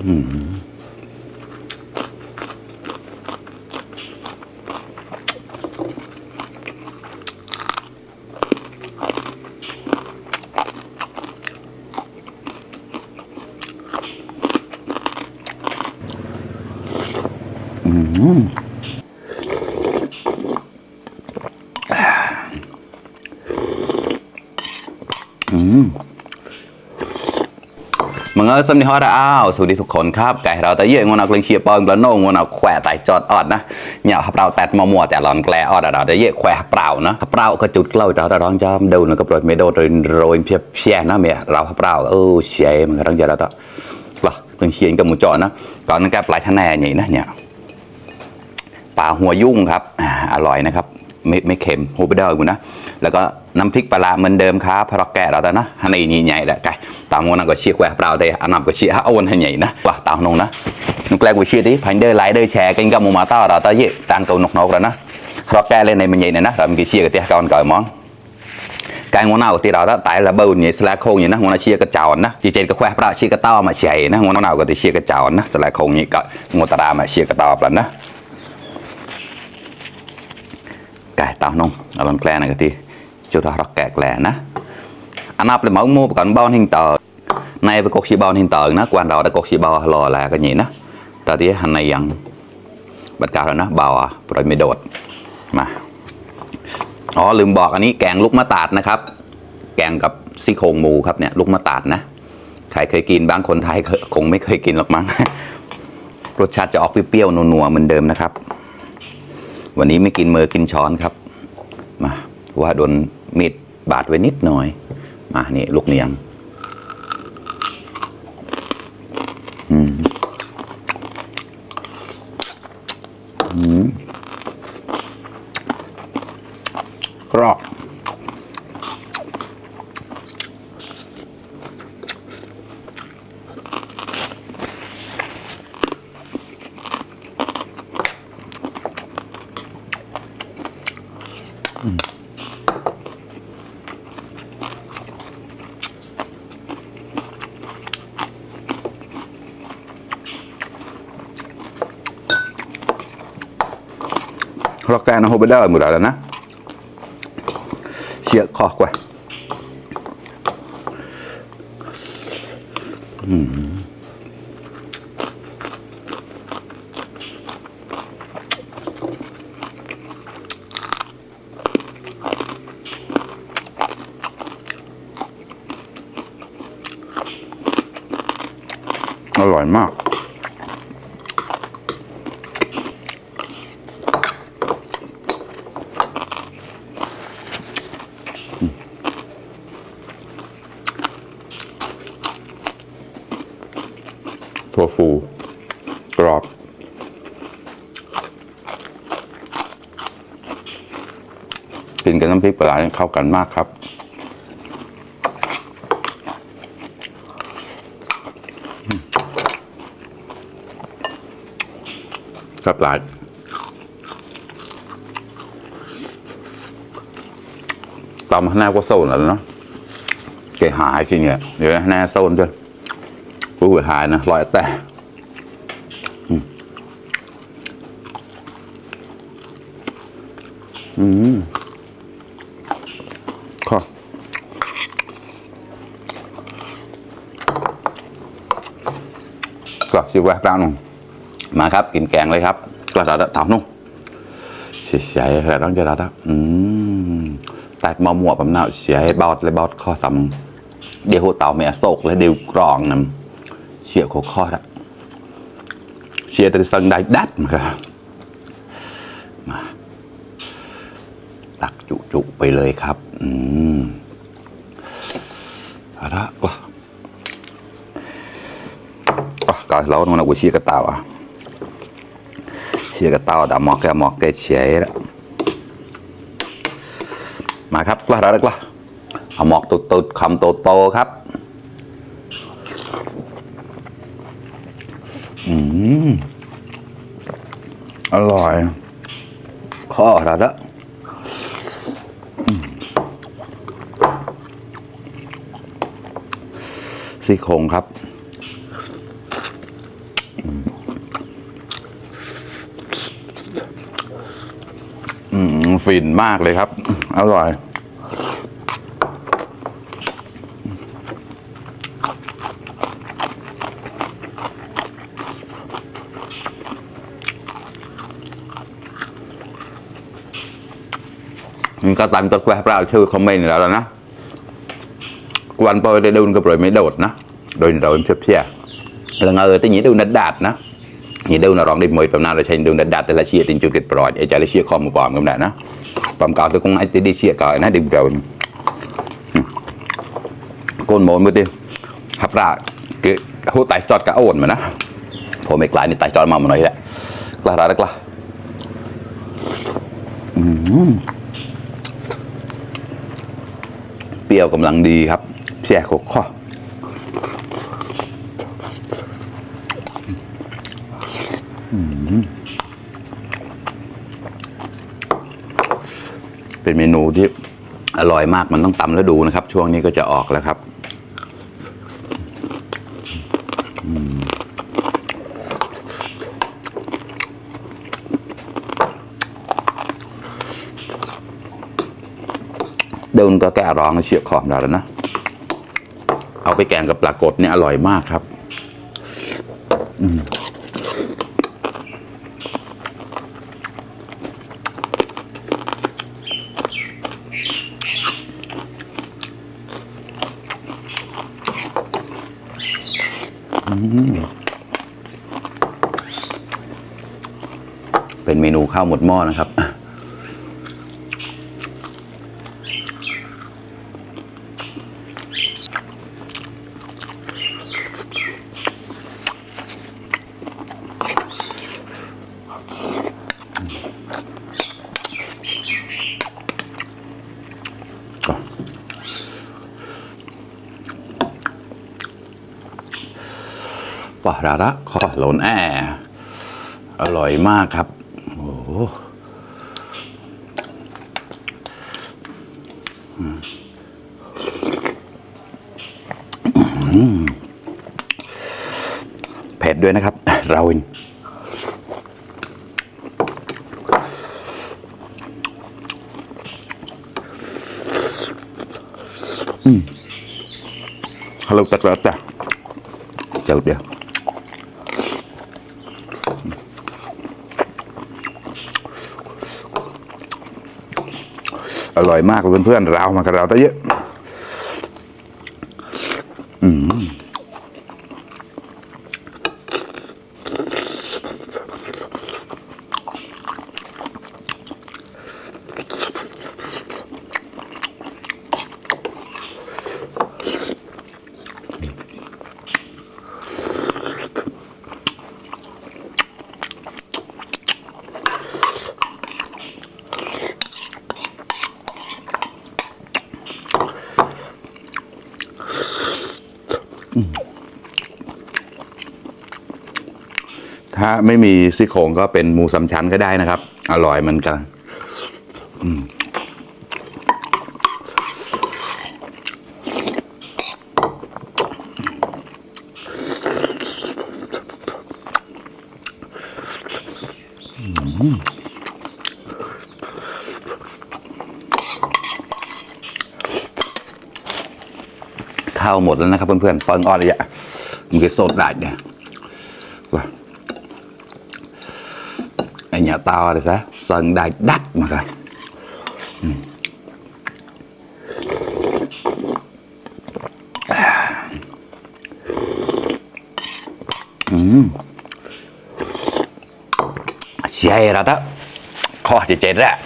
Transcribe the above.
มึง เออสำนีฮอดอ้าวสวัสดีทุกคนครับไก่เราแต่เยอะงวนเอากลิงเชียปอนกระโน่งวนเอาแขวะไตจอดออดนะเนี่ยครับเราแตดมัวมัวแต่หลอนแกลออดเราแต่เยอะแขวะเปล่านะเปล่าก็จุดเกล้าเราแต่ร้องจอมดูนก็โปรยไม่โดดโรยเพียบเพียนะเมียเราเปล่าเออเชียมันก็ต้องเจอเราต่อหรอกลิงเชียร์กับหมูจอนะก่อนนั้นแกปลายทะแน่อย่างนี้นะเนี่ยปลาหัวยุ่งครับอร่อยนะครับไม่ไม่เค็มหูไปเด้อกูนะ แล้วก็น้ำพริกปลาเหมือนเดิมครับเพราะแกะเราแต่นะฮันนี่นี่ใหญ่แหละไก่ตามงนันก็เชียร์แหวะเปล่าแต่อันนั้นก็เชียร์เอาวันให้ใหญ่นะว่าตามนงนะนุกแกลกูเชียร์ดิพันเดอร์ไลเดอร์แชร์กันกับมูมาต้าเราแต่ยี่ตามตัวนกนกแล้วนะเพราะแกะเล่นในมันใหญ่เนี่ยนะเราไมีเชียกับเตี้ยก่อนก่อนมองการงวนเอาที่เราถ้าตายระเบิดเนี่ยสลาโคงอย่างนะงวนเชียกระจ้านะจีเจนก็แควะปลาเชียกระต้อมาเชียนะงวนเอาก็ที่เชียกระจ้านะสลาโคงนี่ก็งวตรามาเชียกระต้อปลานะไก่ tao nông ở bên kle này cái thì chỗ đó rất kẹt lẻ nè anh áp là mẫu mua còn bao hình tờ này với cột xì bao hình tờ nó quan đầu đã cột xì bao lò là cái gì nó tờ tí hành này dần bật cao rồi nó bào à rồi mới đột mà อ๋อลืมบอกอันนี้แกงลูกมะตาดนะครับ แกงกับซี่โครงหมูครับเนี่ยลูกมะตาดนะใครเคยกินบ้างคนไทยคงไม่เคยกินหรอกมั้งรสชาติจะออกเปรี้ยวๆนัวๆเหมือนเดิมนะครับ วันนี้ไม่กินมือกินช้อนครับ มาว่าโดน มีดบาดไว้นิดหน่อย มานี่ลูกเนียงอืมอืมกรอบอกอืม ดแล้วนะเชียร์คอกว่าอร่อยมาก ถั่วฟู กรอบ กินกับน้ำพริกปลาเข้ากันมากครับครับหลายตำหน้าก็โซนแล้วเนาะเกหายทีเนี่ยเดี๋ยวหน้าโซนจน ผู้หารนะลอยแต่อืมอืมข้อก็ชิวแวะปลาหนุ่มมาครับ กินแกงเลยครับกระดาษเถานุ่มเสียใจอะไรต้องจะรัดอืมแต่มะม่วงแบบน่าเสียบอดเลยบอดข้อทำเดี๋ยวหัวเต่าแม่โศกและเดี๋ยวกรองนำเชียร์โคคอดอะ เชียร์แต่สังได้ดัดมาครับมาตักจุจุๆไปเลยครับ อืมอาละก็ก็ก็เราโน่นนะกูเชียกระเต่าอะเชียกระเต่าดำมอกแกมอกแกเชียละมาครับกล้าแล้กล้าเอาหมอกตุดๆคำโตๆครับ อร่อยข้อราละอืมซี่โครงครับอืมฟินมากเลยครับ อร่อย มันก็ตามตัะแควพระชื่อคอมเมนต์แล้วนะกวนพอยได้ดูนก็ปล่อยไม่โดดนะโดยเราเชื่อเชื่อแล้วเออตีนี้ดูนัดดาดนะนี่ดูนะรองได้มวยระมาณเราใช้ดูนัดดาดแต่ละเชียร์ติงจุดกิดปล่อยไอ้ใจละเชียร์คอมปอมกันได้นะปอมเก่าตัวคงไอ้ที่ดีเชียเก่านะดึงเก่าก้นโมนมือดิขับลากคือหูไตจอดกระโอนมานะผมไม่กลายนี่ไตจอดมาหมดเลยแหละกล้าได้กล้าอืม รี้ยวกำลังดีครับแช่โคข้อเป็นเมนูที่อร่อยมากมันต้องตำแล้วดูนะครับ ช่วงนี้ก็จะออกแล้วครับ ดินก็แก้ร้องเชียขอบได้แล้วนะ เอาไปแกงกับปลากดเนี่ยอร่อยมากครับเป็นเมนูข้าวหมดหม้อนะครับ ปลาระขอหลนแออร่อยมากครับ โอ้โหเผ็ดด้วยนะครับ เราอินฮัลโหลตัดแล้วจ้ะเจ้าเดียว อร่อยมากเลยเพื่อนๆเรามากับเราได้เยอะ อืม ถ้าไม่มีซี่โครงก็เป็นหมูสามชั้นก็ได้นะครับ อร่อยเหมือนกันข้าวหมดแล้วนะครับเพื่อนๆเปิงออดเลยอะมันคือสดได้เนี่ยว่าไอ nhà to rồi sao sân đai đắt mà coi xe ra đó kho thì chết ra